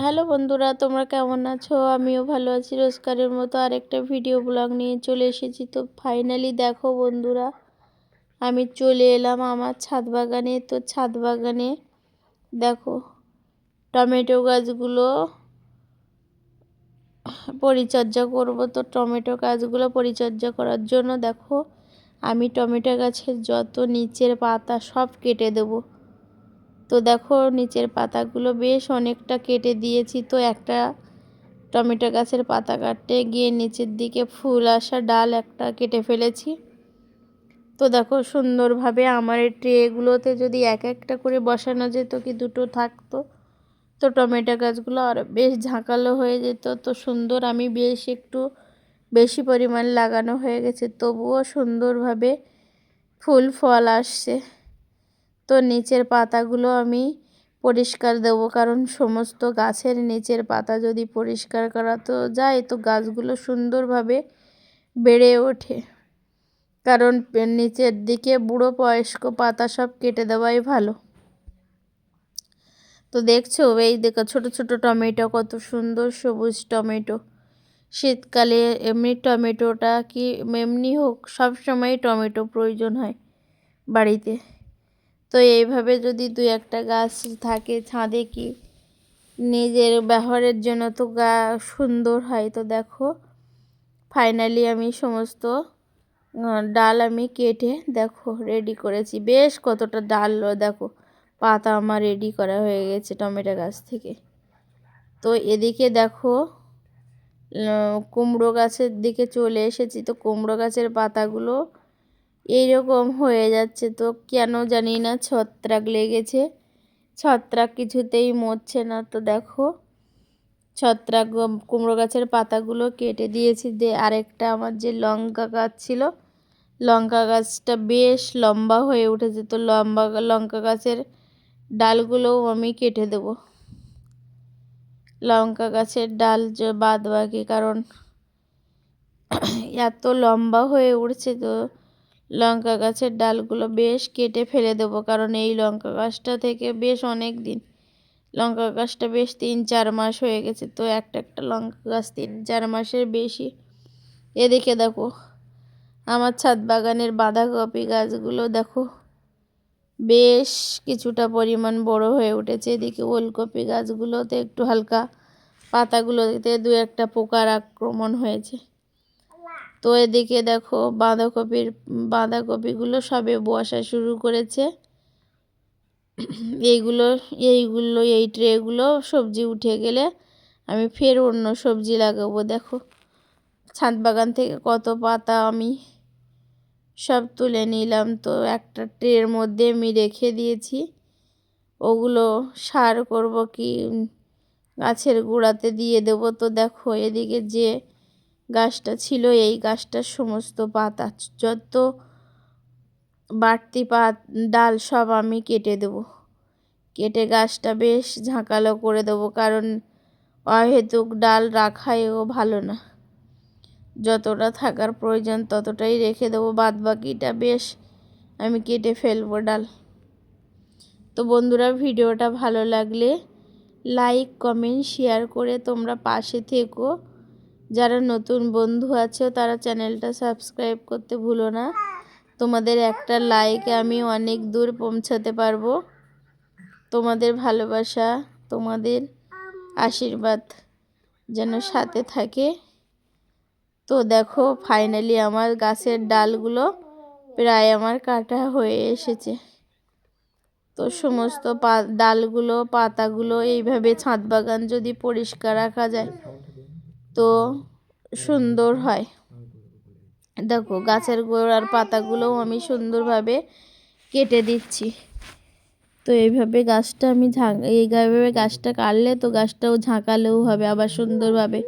Hello বন্ধুরা, তোমরা কেমন আছো? আমিও ভালো আছি। রোজকারের মতো আরেকটা ভিডিও ব্লগ নিয়ে চলে এসেছি। তো ফাইনালি দেখো বন্ধুরা, আমি চলে এলাম আমার ছাদ বাগানে। তো ছাদ বাগানে দেখো টমেটো গাছগুলো পরিচর্যা করব। তো টমেটো গাছগুলো পরিচর্যা করার জন্য দেখো আমি টমেটো গাছের যত নিচের পাতা সব কেটে দেবো। তো দেখো নিচের পাতাগুলো বেশ অনেকটা কেটে দিয়েছি। তো একটা টমেটো গাছের পাতা কাটতে গিয়ে নিচের দিকে ফুল আসা ডাল একটা কেটে ফেলেছি। তো দেখো সুন্দরভাবে আমার এই ট্রেগুলোতে যদি এক একটা করে বসানো যেত কি দুটো থাকতো, তো টমেটো গাছগুলো আর বেশ ঝাঁকালো হয়ে যেত। তো সুন্দর আমি বেশ একটু বেশি পরিমাণ লাগানো হয়ে গেছে, তবুও সুন্দরভাবে ফুল ফল আসছে। নিচের পাতাগুলো আমি পরিষ্কার দেব, কারণ সমস্ত গাছের নিচের পাতা যদি পরিষ্কার করা তো যায়, তো গাছগুলো সুন্দরভাবে বেড়ে ওঠে। কারণ নিচের দিকে বুড়ো বয়স্ক পাতা সব কেটে দেওয়াই ভালো। তো দেখছ, এই দেখো ছোট ছোট টমেটো, কত সুন্দর সবুজ টমেটো। শীতকালে এমনি টমেটোটা কি, এমনি হোক সব সময় টমেটো প্রয়োজন হয় বাড়িতে। তো এইভাবে যদি দু একটা গাছ থাকে ছাদে কি নিজের ব্যবহারের জন্য তো গা সুন্দর হয়। তো দেখো ফাইনালি আমি সমস্ত ডাল আমি কেটে দেখো রেডি করেছি। বেশ কতটা ডাল দেখো, পাতা আমার রেডি করা হয়ে গেছে টমেটো গাছ থেকে। তো এদিকে দেখো কুমড়ো গাছের দিকে চলে এসেছি। তো কুমড়ো গাছের পাতাগুলো এইরকম হয়ে যাচ্ছে তো কেন জানি না ছত্রাক লেগেছে। ছত্রাক কিছুতেই মরছে না তো দেখো। ছত্রাক কুমড়ো গাছের পাতাগুলো কেটে দিয়েছি। দিয়ে আরেকটা আমার যে লঙ্কা গাছ ছিল, লঙ্কা গাছটা বেশ লম্বা হয়ে উঠেছে তো লম্বা লঙ্কা গাছের ডালগুলোও আমি কেটে দেব। লঙ্কা গাছের ডাল বাদ বাকি কারণ এত লম্বা হয়ে উঠছে তো লঙ্কা গাছের ডালগুলো বেশ কেটে ফেলে দেবো, কারণ এই লঙ্কা গাছটা থেকে বেশ অনেক দিন, লঙ্কা গাছটা বেশ তিন চার মাস হয়ে গেছে, তো একটা একটা লঙ্কা গাছ তিন চার মাসের বেশি। এদিকে দেখো, আমার ছাদ বাগানের বাঁধাকপি গাছগুলো দেখো, বেশ কিছুটা পরিমাণ বড় হয়ে উঠেছে। এদিকে ওলকপি গাছগুলোতে একটু হালকা পাতাগুলোতে দু একটা পোকার আক্রমণ হয়েছে। তো এদিকে দেখো বাঁধাকপির, বাঁধাকপিগুলো সবে বসা শুরু করেছে। এইগুলো এইগুলো, এই ট্রেগুলো সবজি উঠে গেলে আমি ফের অন্য সবজি লাগাবো। দেখো, ছাদ বাগান থেকে কত পাতা আমি সব তুলে নিলাম। তো একটা ট্রের মধ্যে আমি রেখে দিয়েছি। ওগুলো সার করব কি, গাছের গোড়াতে দিয়ে দেবো। তো দেখো এদিকে যে গাছটা ছিল, এই গাছটার সমস্ত পাতা যত বাড়তি পাত ডাল সব আমি কেটে দেব। কেটে গাছটা বেশ ঝাঁকালো করে দেবো, কারণ অহেতুক ডাল রাখাইও ভালো না। যতটা থাকার প্রয়োজন ততটাই রেখে দেবো বাদ বাকিটা বেশ আমি কেটে ফেলব ডাল। তো বন্ধুরা, ভিডিওটা ভালো লাগলে লাইক, কমেন্ট, শেয়ার করে তোমরা পাশে থেকো। যারা নতুন বন্ধু আছো, তারা চ্যানেলটা সাবস্ক্রাইব করতে ভুলো না। তোমাদের একটা লাইক আমি অনেক দূর পৌঁছাতে পারব। তোমাদের ভালোবাসা, তোমাদের আশীর্বাদ যেন সাথে থাকে। তো দেখো ফাইনালি আমার গাছের ডালগুলো প্রায় আমার কাটা হয়ে এসেছে। তো সমস্ত পা, ডালগুলো, পাতাগুলো এইভাবে ছাদ বাগান যদি পরিষ্কার রাখা যায় তো সুন্দর হয়। দেখো, গাছের গোড়ার পাতাগুলোও আমি সুন্দরভাবে কেটে দিচ্ছি। তো এইভাবে গাছটা আমি ঝাঁ, এইভাবে গাছটা কাটলে তো গাছটাও ঝাঁকালেও হবে, আবার সুন্দরভাবে।